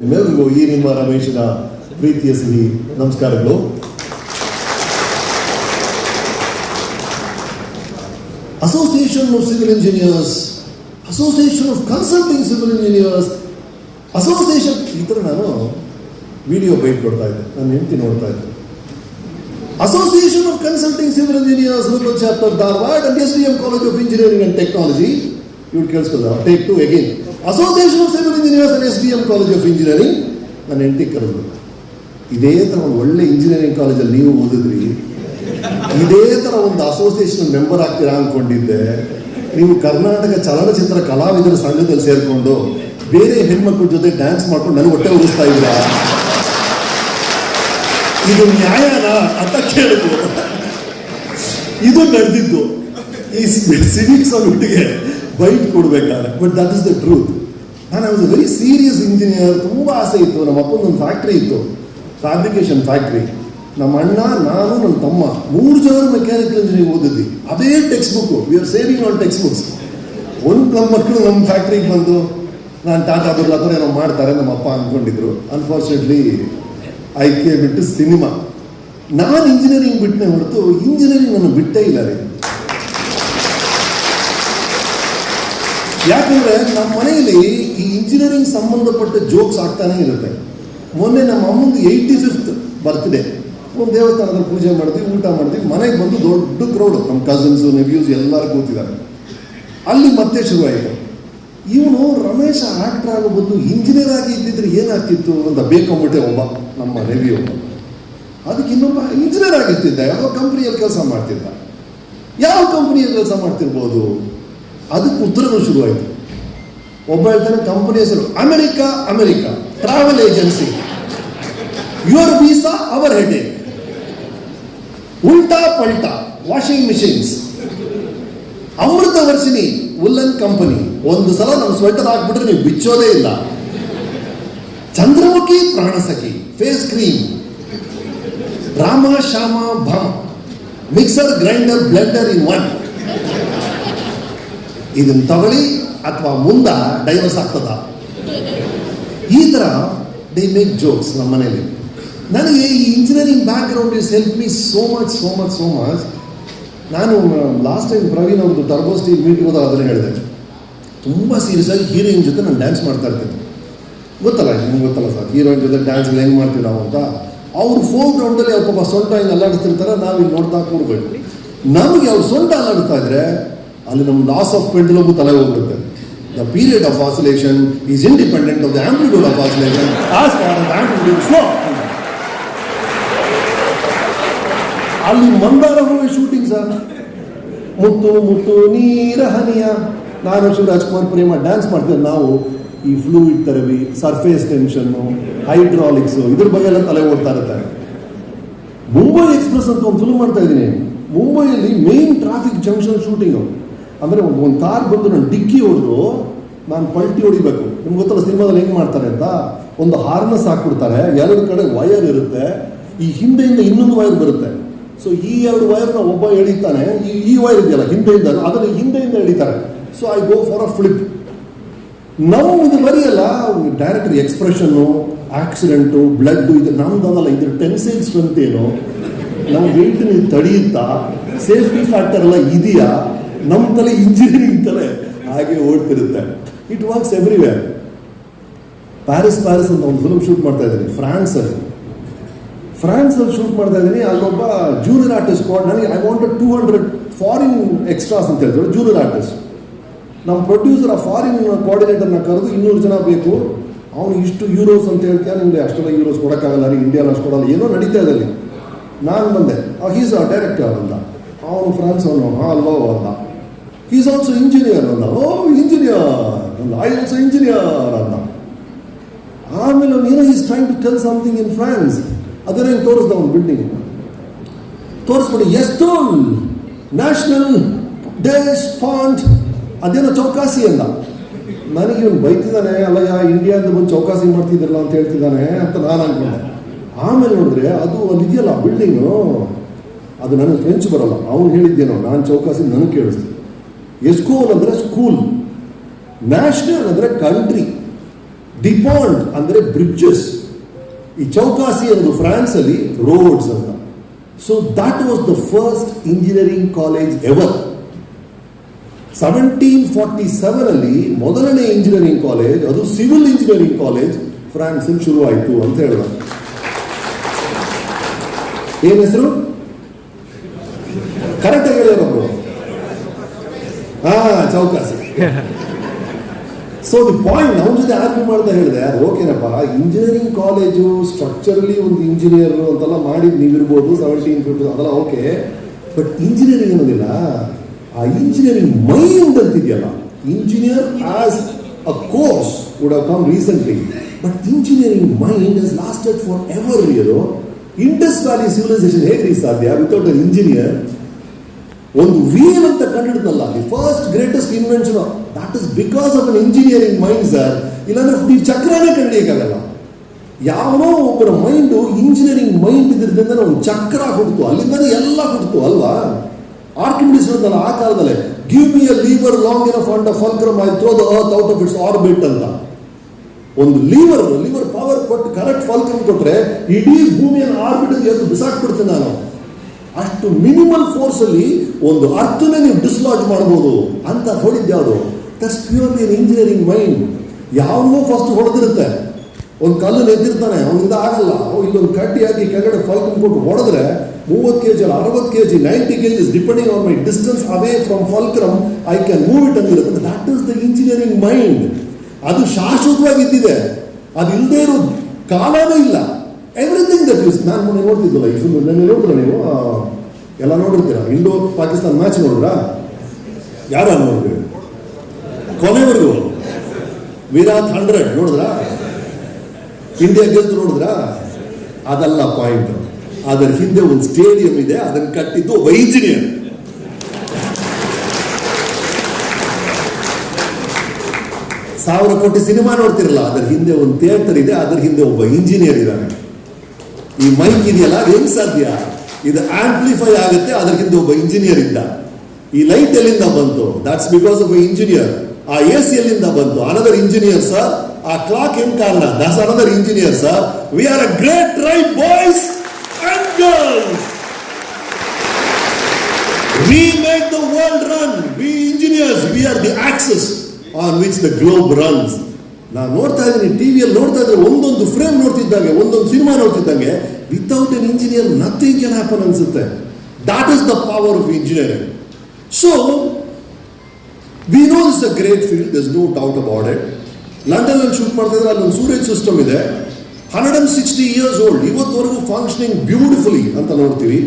ನಿಮ್ಮೆಲ್ಲರಿಗೂ ಈ ನಿಮ್ಮ ರಮೇಶನ ಪ್ರೀತಿಯ ಸಿಹಿ ನಮಸ್ಕಾರಗಳು. Association of civil engineers association of consulting civil engineers association ಈ ಥರ ನಾನು ವಿಡಿಯೋ ಬೈಟ್ ಕೊಡ್ತಾ ಇದ್ದೆ. ನನ್ನ ಹೆಂಡತಿ ನೋಡ್ತಾ ಇದ್ದೆ. Association of consulting civil engineers rural chapter Dharwad S D M college of engineering and technology ಇವ್ರು ಕೇಳಿಸ್ಕೊಳ್ತಾರೆ take two again association of civil engineers and S D M college of engineering ನನ್ನ ಹೆಂಡತಿ ಕರೆದ್ರು, ಇದೇ ಥರ ಒಂದು ಒಳ್ಳೆ ಇಂಜಿನಿಯರಿಂಗ್ ಕಾಲೇಜಲ್ಲಿ ನೀವು ಓದಿದ್ರಿ. ಇದೇ ಥರ ಒಂದು ಅಸೋಸಿಯೇಷನ್ ಮೆಂಬರ್ ಆಗ್ತೀರಾ ಅಂದ್ಕೊಂಡಿದ್ದೆ ನೀವು ಕರ್ನಾಟಕ ಚಲನಚಿತ್ರ ಕಲಾವಿದರ ಸಂಘದಲ್ಲಿ ಸೇರಿಕೊಂಡು ಬೇರೆ ಹೆಣ್ಮಕ್ಳ ಜೊತೆ ಡ್ಯಾನ್ಸ್ ಮಾಡ್ಕೊಂಡು ನನಗೆ ಹೊಟ್ಟೆ ಉರಿಸ್ತಾ ಇದ್ದೀರಾ? ಇದು ನ್ಯಾಯನ ಅಂತ ಕೇಳಿದ್ರು. ಇದು ನಡೆದಿದ್ದು. ಈ ಸಿವಿಕ್ ಸಮಿಟಿಗೆ ಬೈಟ್ ಕೊಡ್ಬೇಕಾದ್ರೆ but that is the truth ನಾನು I was very serious engineer ತುಂಬ ಆಸೆ ಇತ್ತು. ನಮ್ಮ ಅಪ್ಪನ ಒಂದು ಫ್ಯಾಕ್ಟ್ರಿ ಇತ್ತು. ಫ್ಯಾಬ್ರಿಕೇಶನ್ ಫ್ಯಾಕ್ಟ್ರಿ ನಮ್ಮ ಅಣ್ಣ, ನಾನು ನನ್ನ ತಮ್ಮ, ಮೂರು ಜನ ಮೆಕ್ಯಾನಿಕಲ್ ಇಂಜಿನಿಯರಿಂಗ್ ಓದಿದ್ವಿ. ಅದೇ text book we are saving on text books ಒಂದು ನಮ್ಮ ಮಕ್ಕಳು ನಮ್ಮ ಫ್ಯಾಕ್ಟ್ರಿಗೆ ಬಂದು, ನಾನು ಟಾಟಾ ಬಿರ್ಲಾ ಏನೋ ಮಾಡ್ತಾರೆ, ನಮ್ಮ ಅಪ್ಪ ಅಂದ್ಕೊಂಡಿದ್ರು ಅನ್ಫಾರ್ಚುನೇಟ್ಲಿ ಕೆ ಬಿಟ್ಟು ಸಿನಿಮಾ ನಾನು ಇಂಜಿನಿಯರಿಂಗ್ ಬಿಟ್ಟನೆ ಹೊರತು ಇಂಜಿನಿಯರಿಂಗ್ ನಾನು ಬಿಟ್ಟೇ ಇಲ್ಲ ರೀ. ಯಾಕಂದ್ರೆ ನಮ್ಮ ಮನೆಯಲ್ಲಿ ಈ ಇಂಜಿನಿಯರಿಂಗ್ ಸಂಬಂಧಪಟ್ಟ ಜೋಕ್ಸ್ ಆಗ್ತಾನೆ ಇರುತ್ತೆ. ಮೊನ್ನೆ ನಮ್ಮ ಅಮ್ಮಂದು ಏಯ್ಟಿ ಫಿಫ್ತ್ ಬರ್ತ್ಡೇ ಒಂದು ದೇವಸ್ಥಾನದಲ್ಲಿ ಪೂಜೆ ಮಾಡ್ತೀವಿ, ಊಟ ಮಾಡ್ತೀವಿ, ಮನೆಗೆ ಬಂದು ದೊಡ್ಡ ಕ್ರೌಡ್ ನಮ್ಮ ಕಸಿನ್ಸು ನೆವ್ಯೂಸ್ ಎಲ್ಲರೂ ಕೂತಿದ್ದಾರೆ. ಅಲ್ಲಿ ಮತ್ತೆ ಶುರುವಾಯಿತು. ಇವನು ರಮೇಶ ಆಕ್ಟರ್ ಆಗೋ ಬದಲು ಇಂಜಿನಿಯರ್ ಆಗಿ ಇದ್ದಿದ್ರೆ ಏನಾಗ್ತಿತ್ತು ಅಂತ ಬೇಕೊಂಬಿಟ್ಟೆ ಒಬ್ಬ, ನಮ್ಮ ನೆವಿ ಒಬ್ಬ. ಅದಕ್ಕೆ ಇನ್ನೊಬ್ಬ ಇಂಜಿನಿಯರ್ ಆಗಿರ್ತಿದ್ದ, ಯಾವುದೋ ಕಂಪ್ನಿಯಲ್ಲಿ ಕೆಲಸ ಮಾಡ್ತಿದ್ದ. ಯಾವ ಕಂಪ್ನಿಯಲ್ಲಿ ಕೆಲಸ ಮಾಡ್ತಿರ್ಬೋದು? ಅದಕ್ಕೆ ಉತ್ತರಗಳು ಶುರುವಾಯಿತು. ಒಬ್ಬ ಹೇಳ್ತಾನೆ ಕಂಪನಿ ಹೆಸರು, America America travel agency your visa our head ಉಲ್ಟಾ ಪಲ್ಟಾ washing machines Amrutha Varshini woollen company ಒಂದು ಸಲ ನಮ್ಮ ಸ್ವೆಟರ್ ಹಾಕ್ಬಿಟ್ರೆ ನೀವು ಬಿಚ್ಚೋದೇ ಇಲ್ಲ. Chandramukhi, Pranasakhi face cream Rama, Shyama, Bhama. Mixer grinder blender in one ಇದನ್ನ ತಗೊಳ್ಳಿ ಅಥವಾ ಮುಂದ ಡೈವರ್ಸ್ ಆಗ್ತದ? ಈ ಥರ ದೇ ಮೇಕ್ ಜೋಕ್ಸ್ ನಮ್ಮ ಮನೇಲಿ ನನಗೆ ಈ engineering background is help me so much so much so much ನಾನು ಲಾಸ್ಟ್ ಟೈಮ್ ಪ್ರವೀಣ್ ಅವ್ರದ್ದು ಟರ್ಬೋ ಸ್ಟೀಲ್ ಮೀಟ್ ಹೋದಾಗ ಅದನ್ನು ಹೇಳಿದೆ. ತುಂಬ ಸೀರಿಯಸ್ ಆಗಿ ಹೀರೋಯಿನ್ ಜೊತೆ ನಾನು ಡ್ಯಾನ್ಸ್ ಮಾಡ್ತಾ ಇರ್ತೀನಿ. ಗೊತ್ತಲ್ಲ, ನಿಮ್ಗೆ ಗೊತ್ತಲ್ಲ ಸರ್ ಹೀರೋಯಿನ್ ಜೊತೆ ಡ್ಯಾನ್ಸ್ ಹೆಂಗೆ ಮಾಡ್ತೀವಿ ನಾವು ಅಂತ. ಅವ್ರು ಫೋನ್ ಗ್ರೌಂಡಲ್ಲಿ ಅವ್ರ ಪಾಪ ಸೊಂಟ ಹಿಂಗೆ ಅಲ್ಲಾಡಿಸ್ತಿರ್ತಾರೆ ನಾವು ಇಲ್ಲಿ ನೋಡ್ತಾ ಕೂರ್ಬೇಕು. ನಮಗೆ ಅವ್ರು ಸೊಂಟ ಅಲ್ಲಾಡ್ತಾ ಇದ್ರೆ ಅಲ್ಲಿ ನಮ್ಮ ಲಾಸ್ ಆಫ್ ಪೆಂಡ್ಲಮು ತಲೆ ಹೋಗ್ಬಿಡುತ್ತೆ. The period of oscillation is independent of the amplitude of oscillation as slow ಅಲ್ಲಿ ಮಂದಾರ ಹೂವೆ ಶೂಟಿಂಗ್ ಸರ್ ಮುತ್ತು ಮುತ್ತು, ನೀರ ಹನಿಯ. ನಾನು ಶಿವರಾಜ್ಕುಮಾರ್ ಪ್ರೇಮ ಡ್ಯಾನ್ಸ್ ಮಾಡ್ತಿದ್ದೆ ನಾವು ಈ ಫ್ಲೂಯಿಡ್ ತರವಿ ಸರ್ಫೇಸ್ ಟೆನ್ಷನ್ನು ಹೈಡ್ರಾಲಿಕ್ಸು ಇದ್ರ ಬಗ್ಗೆ ಎಲ್ಲ ತಲೆ ಓಡ್ತಾ ಇರುತ್ತೆ. ಮುಂಬೈ ಎಕ್ಸ್ಪ್ರೆಸ್ ಅಂತ ಒಂದು ಫಿಲ್ಮ್ ಮಾಡ್ತಾ ಇದ್ದೀನಿ. ಮುಂಬೈಯಲ್ಲಿ ಮೇನ್ ಟ್ರಾಫಿಕ್ ಜಂಕ್ಷನ್ ಶೂಟಿಂಗು ಅಂದರೆ ಒಂದು ಒಂದು ಕಾರ್ ಬಂದು ನಾನು ಡಿಕ್ಕಿ ಹೊಡೆದು ನಾನು ಪಲ್ಟಿ ಹೊಡಿಬೇಕು. ನಿಮ್ಗೆ ಗೊತ್ತಲ್ಲ ಸಿನಿಮಾದಲ್ಲಿ ಹೆಂಗೆ ಮಾಡ್ತಾರೆ ಅಂತ? ಒಂದು ಹಾರ್ನಸ್ ಹಾಕ್ಬಿಡ್ತಾರೆ. ಎರಡು ಕಡೆ ವೈರ್ ಇರುತ್ತೆ. ಈ ಹಿಂದೆಯಿಂದ ಇನ್ನೊಂದು ವೈರ್ ಬರುತ್ತೆ. ಸೊ ಈ ಎರಡು ವೈರ್ನ ಒಬ್ಬ ಎಳಿತಾನೆ. ಈ ಈ ವೈರ್ ಇದೆಯಲ್ಲ, ಹಿಂದೆಯಿಂದ. ಅದನ್ನು ಹಿಂದೆಯಿಂದ ಎಳಿತಾರೆ. So I go for a flip ನಾವು ಇದು ಬರೆಯಲ್ಲ. ಡೈರೆಕ್ಟರ್ ಎಕ್ಸ್ಪ್ರೆಷನ್ನು ಆಕ್ಸಿಡೆಂಟು ಬ್ಲಡ್ಡು ಇದು ನಮ್ದಲ್ಲ ಇದ್ರ ಟೆನ್ಸೈಲ್ ಸ್ಟ್ರೆಂತ್ ಏನು? ನಮ್ಮ ವೆಯ್ಟ್ನ ತಡೆಯುತ್ತಾ? ಸೇಫ್ಟಿ ಫ್ಯಾಕ್ಟರ್ ಎಲ್ಲ ಇದೆಯಾ? ನಮ್ಮ ತಲೆ ಇಂಜಿನಿಯರಿಂಗ್ ತಲೆ ಹಾಗೆ ಓಡ್ತಿರುತ್ತೆ. It works everywhere Paris Paris ಅಂತ ಒಂದು ಫಿಲ್ಮ್ ಶೂಟ್ ಮಾಡ್ತಾ ಇದ್ದೀನಿ. ಫ್ರಾನ್ಸ್ ಅಲ್ಲಿ. ಶೂಟ್ ಮಾಡ್ತಾ ಇದ್ದೀನಿ. ಅಲ್ಲೊಬ್ಬ ಜೂನಿಯರ್ ಆರ್ಟಿಸ್ಟ್ ಕೋಡ್ ನನಗೆ I wanted two hundred foreign extras ಅಂತ ಹೇಳ್ತಾರೆ. ಜೂನಿಯರ್ ಆರ್ಟಿಸ್ಟ್ ನಮ್ಮ ಪ್ರೊಡ್ಯೂಸರ್ ಆ ಫಾರಿನ್ ಕೋಆರ್ಡಿನೇಟರ್ನ ಕರೆದು ಇನ್ನೂರು ಜನ ಬೇಕು. ಅವನು ಇಷ್ಟು ಯೂರೋಸ್ ಅಂತ ಹೇಳ್ತಾನೆ ನಿಮಗೆ ಅಷ್ಟೆಲ್ಲ ಯೂರೋಸ್ ಕೊಡೋಕ್ಕಾಗಲ್ಲ. ರೀ ಇಂಡಿಯಾನ ಅಷ್ಟು ಕೊಡಲ್ಲ. ಏನೋ ನಡೀತಾ ಇದೆ ಅಲ್ಲಿ. ನಾನು ಬಂದೆ. ಹೀಸ್ ಅ ಡೈರೆಕ್ಟರ್ ಅಂತ. ಅವನು ಫ್ರಾನ್ಸ್ ಅವನು. ಹಾಂ ಅಲ್ವೋ ಅಂದ ಈಸ್ ಆಲ್ಸೋ ಇಂಜಿನಿಯರ್ ಅಂದ oh engineer I also engineer ಅಂದ ಆಮೇಲೆ ಅವ್ನು ಏನೋ is trying to tell something in France ಅದನ್ನೇ ತೋರಿಸ್ದ ಅವ್ನು ಬಿಲ್ಡಿಂಗ್ ತೋರಿಸ್ಬಿಡಿ ಎಷ್ಟು ನ್ಯಾಷನಲ್ ಡೇಸ್ ಪಾಂಟ್ ಅದೇನೋ ಚೌಕಾಸಿ ಅಲ್ಲ. ನನಗೆ ಇವನು ಬೈತಿದ್ದಾನೆ ಯಾ ಇಂಡಿಯಾದ ಬಂದು ಚೌಕಾಸಿ ಮಾಡ್ತಿದ್ರಲ್ಲ ಅಂತ ಹೇಳ್ತಿದ್ದಾನೆ ಅಂತ ನಾನು ಅನ್ಕೊಂಡೆ. ಆಮೇಲೆ ನೋಡಿದ್ರೆ ಅದು ಅಲ್ಲಿ ಇದೆಯಲ್ಲ ಬಿಲ್ಡಿಂಗು ಅದು ನನಗೆ ಫ್ರೆಂಚ್ ಬರಲ್ಲ. ಅವ್ನು ಹೇಳಿದ್ದೇನೋ, ನಾನು ಚೌಕಾಸಿ ನನಗೆ ಕೇಳಿಸ್ತು ಎಸ್ಕೂಲ್ ಅಂದರೆ ಸ್ಕೂಲ್ ನ್ಯಾಷನಲ್ ಅಂದರೆ ಕಂಟ್ರಿ ಡಿಪಾಂಡ್ ಅಂದ್ರೆ ಬ್ರಿಡ್ಜಸ್ ಈ ಚೌಕಾಸಿ ಅನ್ನೋದು ಫ್ರಾನ್ಸ್ ಅಲ್ಲಿ ರೋಡ್ಸ್ ಅಂತ. So that was the first engineering college ever seventeen forty seven ಅಲ್ಲಿ ಮೊದಲನೇ ಇಂಜಿನಿಯರಿಂಗ್ ಕಾಲೇಜ್ ಅದು ಸಿವಿಲ್ ಇಂಜಿನಿಯರಿಂಗ್ ಕಾಲೇಜ್ ಫ್ರಾನ್ಸ್ ಶುರು ಆಯಿತು ಅಂತ ಹೇಳಿದ ಏನ್ ಹೆಸರು? ಕರೆಕ್ಟ್ ಆಗಿ ಹೇಳಿರೊಬ್ರು ಹಾ, ಚೌಕಾಸಿ. ಸೊ ದಿ ಪಾಯಿಂಟ್ ನಮ್ಮ ಜೊತೆ ಆರ್ಗ್ಯೂ ಮಾಡ್ತಾ ಹೇಳಿದೆ ಅದು ಓಕೆನಪ್ಪ ಇಂಜಿನಿಯರಿಂಗ್ ಕಾಲೇಜು ಸ್ಟ್ರಕ್ಚರಲಿ ಒಂದು ಇಂಜಿನಿಯರ್ ಅಂತೆಲ್ಲ ಮಾಡಿದ್ ನೀವಿರ್ಬೋದು ಸೆವೆಂಟೀನ್ ಫಿಫ್ಟಿ ಅದೆಲ್ಲ ಓಕೆ ಬಟ್ ಇಂಜಿನಿಯರಿಂಗ್ ಅನ್ನೋದಿಲ್ಲ. ಆ engineering mind ಅಂತಿದೆಯಲ್ಲ. Engineer as a course would have come recently but engineering mind is lasted for ever year Indus valley civilization ಹೇಗೆ ಸಾಧ್ಯ? ವಿತೌಟ್ ಅನ್ ಇಂಜಿನಿಯರ್ ಒಂದು ವೀಲ್ ಅಂತ ಕಂಡಿಡ್ದಲ್ಲ the first greatest invention that is because of an engineering mind sir ಇಲ್ಲಾಂದ್ರೆ ನೀವು ಚಕ್ರನೇ ಕಂಡಿಡಿಯಕ್ಕಾಗಲ್ಲ ಯಾವನೋ ಒಬ್ಬರ mind engineering mind ಇದ್ರಿಂದ ಒಂದು ಚಕ್ರ ಹುಡ್ತು ಅಲ್ಲಿಂದ ಎಲ್ಲ ಹುಡ್ತು ಅಲ್ವಾ? ಆರ್ಕಿಮಿಡಿಸ್ ಇರುತ್ತಲ್ಲ ಆ ಕಾಲದಲ್ಲೇ give me a lever long in front of fulcrum I throw the earth out of its orbit ಅಂತ. ಒಂದು ಲೀವರ್ ಲೀವರ್ ಪವರ್ ಕೊಟ್ಟು ಕರೆಕ್ಟ್ ಫಲ್ಕ್ರಮ್ ಕೊಟ್ಟರೆ ಇಡೀ ಭೂಮಿಯನ್ನು ಆರ್ಬಿಟ್ ಎದ್ದು ಬಿಸಾಕ್ಬಿಡ್ತೇನೆ ನಾನು. ಅಷ್ಟು ಮಿನಿಮಲ್ ಫೋರ್ಸ್ ಅಲ್ಲಿ ಒಂದು ಅರ್ಥನೇ ನೀವು ಡಿಸ್ಲಾಜ್ ಮಾಡ್ಬೋದು ಅಂತ ಹೊಡಿದ್ದು ಯಾವುದು? ದಟ್ಸ್ ಪ್ಯೂರ್ಲಿ ಇಂಜಿನಿಯರಿಂಗ್ ಮೈಂಡ್ ಯಾವನೋ ಫಸ್ಟ್ ಹೊಡೆದಿರುತ್ತೆ. ಒಂದು ಕಲ್ಲು ಎದ್ದಿರ್ತಾನೆ ಅವನಿಂದ ಆಗಲ್ಲ. ಇಲ್ಲೊಂದು ಕಡ್ಡಿ ಹಾಕಿ ಕೆಳಗಡೆ ಫಲ್ಕಮ್ ಕೊಟ್ಟು ಹೊಡೆದ್ರೆ ಮೂವತ್ತು ಕೆ ಜಿ ಅರವತ್ತು K G ninety K Gs depending on my distance away from fulcrum I can move it ಅಂದಿರುತ್ತೆ that is the engineering mind ಅದು ಶಾಶ್ವತವಾಗಿ ಇದ್ದಿದೆ. ಅದು ಇಲ್ಲದೆ ಇರೋ ಕಾಲವೇ ಇಲ್ಲ. ಎವ್ರಿಥಿಂಗ್ ದಟ್ ಯೂಸ್ ನಾನು ಮೊನ್ನೆ ನೋಡ್ತಿದ್ದಲ್ಲ ಈ ಫಿಲ್ಮ್ ನೆನ್ನೆ ನೋಡಿದ್ರ ನೀವು? ಎಲ್ಲ ನೋಡಿರ್ತೀರಾ? ಇಂಡೋ, ಪಾಕಿಸ್ತಾನ ಮ್ಯಾಚ್ ನೋಡಿದ್ರಾ? ಯಾರ ನೋಡಿದ್ರಿ? ಕೊನೆವರೆಗೂ ವಿರಾಟ್ ಹಂಡ್ರೆಡ್ ನೋಡಿದ್ರಾ? ಇಂಡಿಯಾ ಗೆಲ್ತು ನೋಡಿದ್ರಾ? ಅದಲ್ಲ ಪಾಯಿಂಟ್ ಅದರ ಹಿಂದೆ ಒಂದು ಸ್ಟೇಡಿಯಂ ಇದೆ, ಅದನ್ನು ಕಟ್ಟಿದ್ದು ಒಬ್ಬ ಇಂಜಿನಿಯರ್ ಸಾವಿರ ಕೋಟಿ ಸಿನಿಮಾ ನೋಡ್ತಿರಲ್ಲ, ಅದರ ಹಿಂದೆ ಒಂದು ಥಿಯೇಟರ್ ಇದೆ, ಅದರ ಹಿಂದೆ ಒಬ್ಬ ಇಂಜಿನಿಯರ್ ಇದ್ದಾನೆ. ಈ ಮೈಕ್ ಇದೆಯಲ್ಲ? ಅದು ಹೆಂಗ್ ಸಾಧ್ಯ. ಇದು ಆಂಪ್ಲಿಫೈ ಆಗುತ್ತೆ ಅದಕ್ಕಿಂತ ಒಬ್ಬ ಇಂಜಿನಿಯರ್ ಇದ್ದ ಈ ಲೈಟ್ ಎಲ್ಲಿಂದ ಬಂತು? ದಟ್ಸ್ ಬಿಕಾಸ್ ಆಫ್ ಇಂಜಿನಿಯರ್ ಆ ಎ ಸಿ ಎಲ್ಲಿಂದ ಬಂತು? ಅನದರ್ ಇಂಜಿನಿಯರ್ ಸರ್ ಆ ಕ್ಲಾಕ್ ಹೆಂಗ್ ಕಾರಣ? That's another engineer sir we are a great right boys and girls We make the world run. We engineers, we are the axis on which the globe runs. ನಾನು ನೋಡ್ತಾ ಇದ್ದೀನಿ, ಟಿವಿಯಲ್ಲಿ ನೋಡ್ತಾ ಇದ್ರೆ ಒಂದೊಂದು ಫ್ರೇಮ್ ನೋಡ್ತಿದ್ದಂಗೆ, ಒಂದೊಂದು cinema ನೋಡ್ತಿದ್ದಂಗೆ without an engineer nothing can happen ಅನ್ಸುತ್ತೆ. That is the power of engineering so we know is a great field this no doubt about it London ಅಲ್ಲಿ ಶೂಟ್ ಮಾಡ್ತಾ ಇದ್ರೆ ಅಲ್ಲೊಂದು ಸೂರೇಜ್ ಸಿಸ್ಟಮ್ ಇದೆ. Hundred and sixty years old ಇವತ್ತವರೆಗೂ functioning beautifully ಅಂತ ನೋಡ್ತೀವಿ.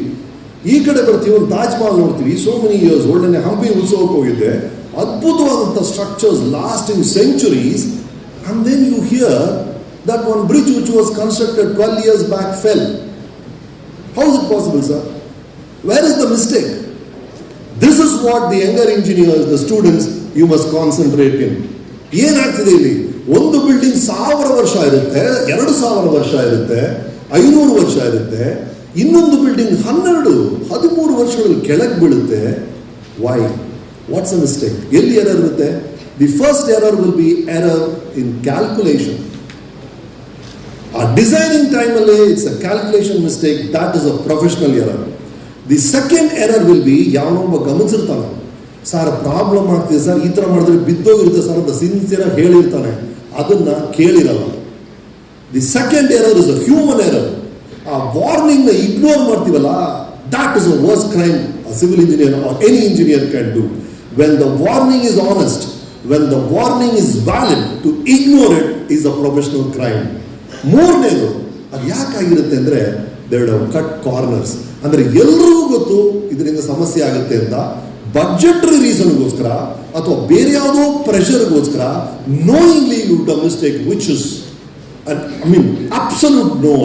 ಈ ಕಡೆ ಬರ್ತೀವಿ, ಒಂದು ತಾಜ್ ಮಹಲ್ ನೋಡ್ತೀವಿ so many years old Hampi ಉತ್ಸವಕ್ಕೆ ಹೋಗಿದ್ದೆ. ಅದ್ಭುತವಾದಂಥ structures lost in centuries and then you hear that one bridge which was constructed twelve years back fell how is it possible sir where is the mistake this is what the younger engineers the students you must concentrate in ಏನಾಗ್ತಿದೆ ಇಲ್ಲಿ? ಒಂದು building ಸಾವಿರ ವರ್ಷ ಇರುತ್ತೆ, ಎರಡು ಸಾವಿರ ವರ್ಷ ಇರುತ್ತೆ, ಐನೂರು ವರ್ಷ ಇರುತ್ತೆ. ಇನ್ನೊಂದು ಬಿಲ್ಡಿಂಗ್ ಹನ್ನೆರಡು, ಹದಿಮೂರು ವರ್ಷಗಳಲ್ಲಿ ಕೆಳಗೆ ಬೀಳುತ್ತೆ. ವೈ ವಾಟ್ಸ್ ಅ ಮಿಸ್ಟೇಕ್ ಎಲ್ಲಿ ಎರರ್ ಇರುತ್ತೆ the first error will be error in calculation ಆ ಡಿಸೈನಿಂಗ್ ಟೈಮಲ್ಲಿ it's a calculation mistake that is a professional error the second error will be ಯಾವನೊಬ್ಬ ಗಮನಿಸಿರ್ತಾನೆ. ಸರ್ ಪ್ರಾಬ್ಲಮ್ ಆಗ್ತಿದೆ ಸರ್, ಈ ಥರ ಮಾಡಿದ್ರೆ ಬಿದ್ದೋಗಿರುತ್ತೆ ಸರ್ ಅಂತ ಸಿನ್ಸಿಯರ್ ಹೇಳಿರ್ತಾನೆ. ಅದನ್ನು ಕೇಳಿರಲ್ಲ. The second error is a human error ಆ ವಾರ್ನಿಂಗ್ನ ಇಗ್ನೋರ್ ಮಾಡ್ತೀವಲ್ಲ that is a worst crime civil engineer are any engineer can do when the warning is honest when the warning is valid to ignore it is a professional crime ಮೂರನೇದು, ಅದು ಯಾಕಾಗಿರುತ್ತೆ ಅಂದರೆ ದೇಡ್ cut corners ಅಂದರೆ ಎಲ್ರಿಗೂ ಗೊತ್ತು ಇದರಿಂದ ಸಮಸ್ಯೆ ಆಗುತ್ತೆ ಅಂತ. ಬಜೆಟ್ರಿ ರೀಸನ್ಗೋಸ್ಕರ ಅಥವಾ ಬೇರೆ ಯಾವುದೋ ಪ್ರೆಷರ್ಗೋಸ್ಕರ knowingly you do mistake which is I mean absolute no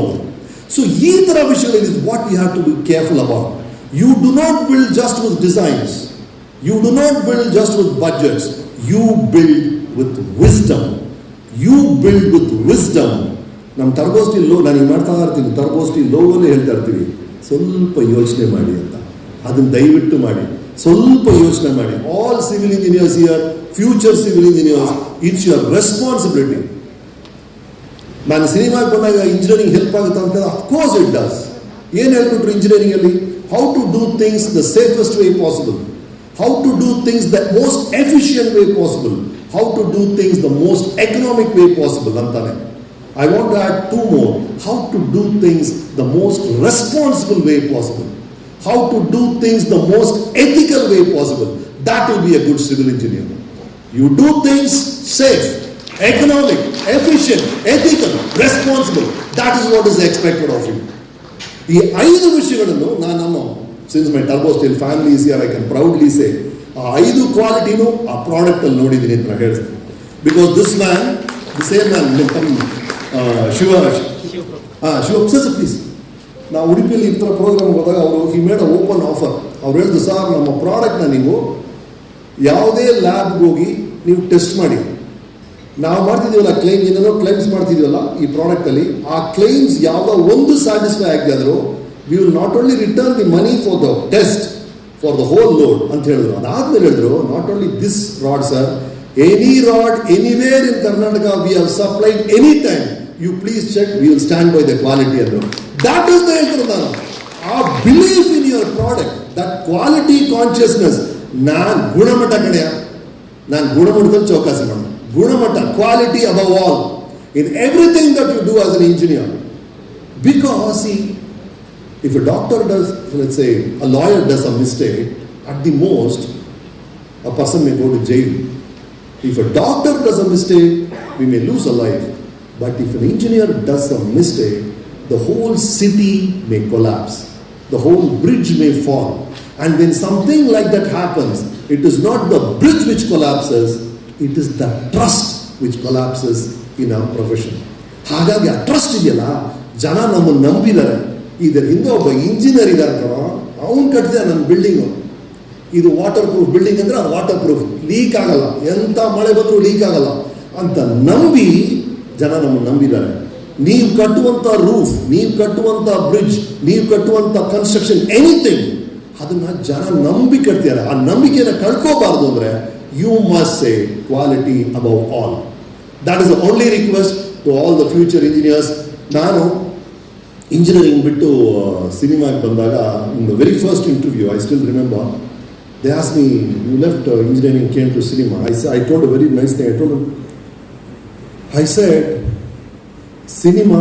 so ಈ ಥರ ವಿಷಯಗಳಲ್ಲಿ is what you have to be careful about you do not build just with designs you do not build just with budgets you build with wisdom you build with wisdom ನಮ್ಮ ಟರ್ಬೋಸ್ಟಿ low ನಾನು ಈಗ ಮಾಡ್ತಾ ಇರ್ತೀನಿ. ಟರ್ಬೋಸ್ಟಿ ಲೋವಲ್ಲೇ ಹೇಳ್ತಾ ಇರ್ತೀವಿ. ಸ್ವಲ್ಪ ಯೋಚನೆ ಮಾಡಿ ಅಂತ. ಅದನ್ನು ದಯವಿಟ್ಟು ಮಾಡಿ. ಸ್ವಲ್ಪ ಯೋಚನೆ ಮಾಡಿ. All civil engineers here future civil engineers it's your responsibility ನಾನು ಸಿನಿಮಾಗೆ ಬಂದಾಗ ಇಂಜಿನಿಯರಿಂಗ್ ಹೆಲ್ಪ್ ಆಗುತ್ತೆ ಅಂತ ಅಫ್ಕೋರ್ಸ್ ಇಟ್ ಡಸ್ ಏನು ಹೇಳ್ಕೊಟ್ರು ಇಂಜಿನಿಯರಿಂಗಲ್ಲಿ how to do things the safest way possible How to do things the most efficient way possible how to do things the most economic way possible ಅಂತಾನೆ I want to add two more how to do things the most responsible way possible how to do things the most ethical way possible. That will be a good civil engineer. You do things safe, economic, efficient, ethical, responsible. That is what is expected of you. ಈ ಐದು ವಿಷಯಗಳನ್ನು ನಾನು ನಮ್ಮ since my Turbo Steel family is I can proudly say ಆ ಐದು ಕ್ವಾಲಿಟಿನೂ ಆ ಪ್ರಾಡಕ್ಟಲ್ಲಿ ನೋಡಿದ್ದೀನಿ ಅಂತ ನಾನು ಹೇಳ್ತೀನಿ. Because this man the same man Shiva ಹಾಂ ಶಿವ ಸರ್ ಪ್ಲೀಸ್ ನಾವು ಉಡುಪಿಯಲ್ಲಿ ಈ ಥರ ಪ್ರೋಗ್ರಾಮ್ ಹೋದಾಗ ಅವರು ಈ ಮೇಡ್ ಓಪನ್ ಆಫರ್ ಅವ್ರು ಹೇಳಿದ್ರು ಸರ್, ನಮ್ಮ ಪ್ರಾಡಕ್ಟ್ನ ನೀವು ಯಾವುದೇ ಲ್ಯಾಬ್ಗೆ ಹೋಗಿ ನೀವು ಟೆಸ್ಟ್ ಮಾಡಿ. ನಾವು ಮಾಡ್ತಿದ್ದೀವಲ್ಲ ಕ್ಲೈಮ್ ಏನೇನೋ ಕ್ಲೈಮ್ಸ್ ಮಾಡ್ತಿದ್ದೀವಲ್ಲ ಈ ಪ್ರಾಡಕ್ಟಲ್ಲಿ ಆ ಕ್ಲೈಮ್ಸ್ ಯಾವುದೋ ಒಂದು ಸ್ಯಾಟಿಸ್ಫೈ ಆಗದೆ we will not only return the money for the test for the whole load ಅಂತ ಹೇಳಿದ್ರು ಅದಾದ್ಮೇಲೆ ಹೇಳಿದ್ರು not only this rod sir any rod anywhere in Karnataka we have supplied any time you please check we will stand by the quality ಅಂದರು that is the ಹೇಳ್ತಾರೆ ನಾನು ಆ belief in your product that quality consciousness ನಾನು ಗುಣಮಟ್ಟ ಕಡೆಯ ನಾನು ಗುಣಮಟ್ಟದಲ್ಲಿ ಚೌಕಾಸಿ ಮಾಡೋದು ಗುಣಮಟ್ಟ quality above all in everything that you do as an engineer because ಈ if a doctor does, let's say, a lawyer does a mistake, at the most, a person may go to jail. If a doctor does a mistake, we may lose a life. But if an engineer does a mistake, the whole city may collapse. The whole bridge may fall. And when something like that happens, it is not the bridge which collapses, it is the trust which collapses in our profession. ಹಾಗಾಗಿ ಆ trust ಇದೆಯಲ್ಲ ಜನ ನಮ್ಮನ್ನು ನಂಬಿದ್ದಾರೆ ಇದರ ಹಿಂದೆ ಒಬ್ಬ engineer ಇದ್ದಾರೆ ಕಣೋ, ಅವನು ಕಟ್ಟಿದ ನನ್ನ ಬಿಲ್ಡಿಂಗು ಇದು ವಾಟರ್ ಪ್ರೂಫ್ ಬಿಲ್ಡಿಂಗ್ ಅಂದ್ರೆ ಅದು ವಾಟರ್ ಪ್ರೂಫ್ ಲೀಕ್ ಆಗಲ್ಲ. ಎಂಥ ಮಳೆ ಬಂದರೂ ಲೀಕ್ ಆಗಲ್ಲ ಅಂತ ನಂಬಿ ಜನ ನಮ್ಮನ್ನು ನಂಬಿದ್ದಾರೆ. ನೀವು ಕಟ್ಟುವಂಥ ರೂಫ್ ನೀವು ಕಟ್ಟುವಂಥ ಬ್ರಿಡ್ಜ್ ನೀವು ಕಟ್ಟುವಂಥ ಕನ್ಸ್ಟ್ರಕ್ಷನ್ ಎನಿಥಿಂಗ್ ಅದನ್ನ ಜನ ನಂಬಿ ಕಟ್ತಿದ್ದಾರೆ. ಆ ನಂಬಿಕೆಯನ್ನು ಕಳ್ಕೋಬಾರ್ದು ಅಂದ್ರೆ you must say quality above all that is the only request to all the future engineers ನಾನು ಇಂಜಿನಿಯರಿಂಗ್ ಬಿಟ್ಟು ಸಿನಿಮಾಗೆ ಬಂದಾಗ the very first interview I still remember they ask me you left engineering came to cinema I I told very nice thing I told I said cinema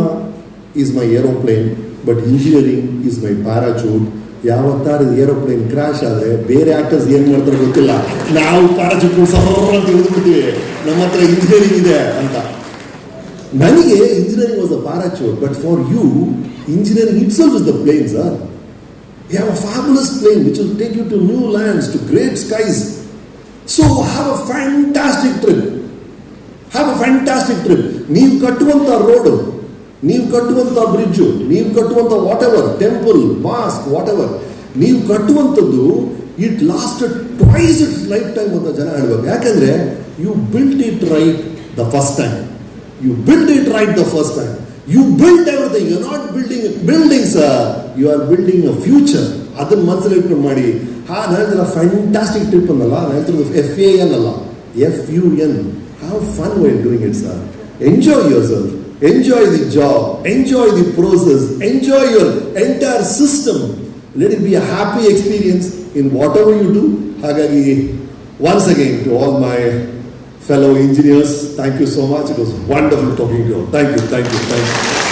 is my aeroplane but engineering is my parachute ಯಾವತ್ತಾರು aeroplane crash ಆದರೆ ಬೇರೆ actors ಏನು ಮಾಡ್ತಾರೆ ಗೊತ್ತಿಲ್ಲ. ನಾವು parachute sir ಅಂತ ನಮ್ಮ ಹತ್ರ engineering ಇದೆ ಅಂತ. ನನಗೆ engineering was a parachute but for you engineering itself is the plane sir you have a fabulous plane which will take you to new lands to great skies so have a fantastic trip have a fantastic trip ನೀವು ಕಟ್ಟುವಂಥ road ನೀವು ಕಟ್ಟುವಂಥ bridge ನೀವು ಕಟ್ಟುವಂಥ whatever temple mosque whatever ನೀವು ಕಟ್ಟುವಂಥದ್ದು it last twice it's lifetime ಅಂತ ಜನ ಹೇಳ್ಬೇಕು. ಯಾಕಂದ್ರೆ you built it right the first time you build it right the first time you build everything you not building buildings you are building a future ಅದನ್ನ ಮನಸ್ಸಲ್ಲಿ ಇಟ್ಕೊಂಡು ಮಾಡಿ ಹಾ ನಾನು ಹೇಳ್ತಿಲ್ಲ ಫ್ಯಾಂಟಾಸ್ಟಿಕ್ ಟ್ರಿಪ್ ಅನ್ನಲ್ಲ ನಾನು ಹೇಳ್ತಿರೋದು ಎಫ್ ಎ ಎನ್ ಅಲ್ಲ F U N have fun while doing it sir enjoy yourself enjoy the job enjoy the process enjoy your entire system let it be a happy experience in whatever you do ಹಾಗಾಗಿ once again to all my fellow engineers, thank you so much. It was wonderful talking to you. Thank you, thank you, thank you.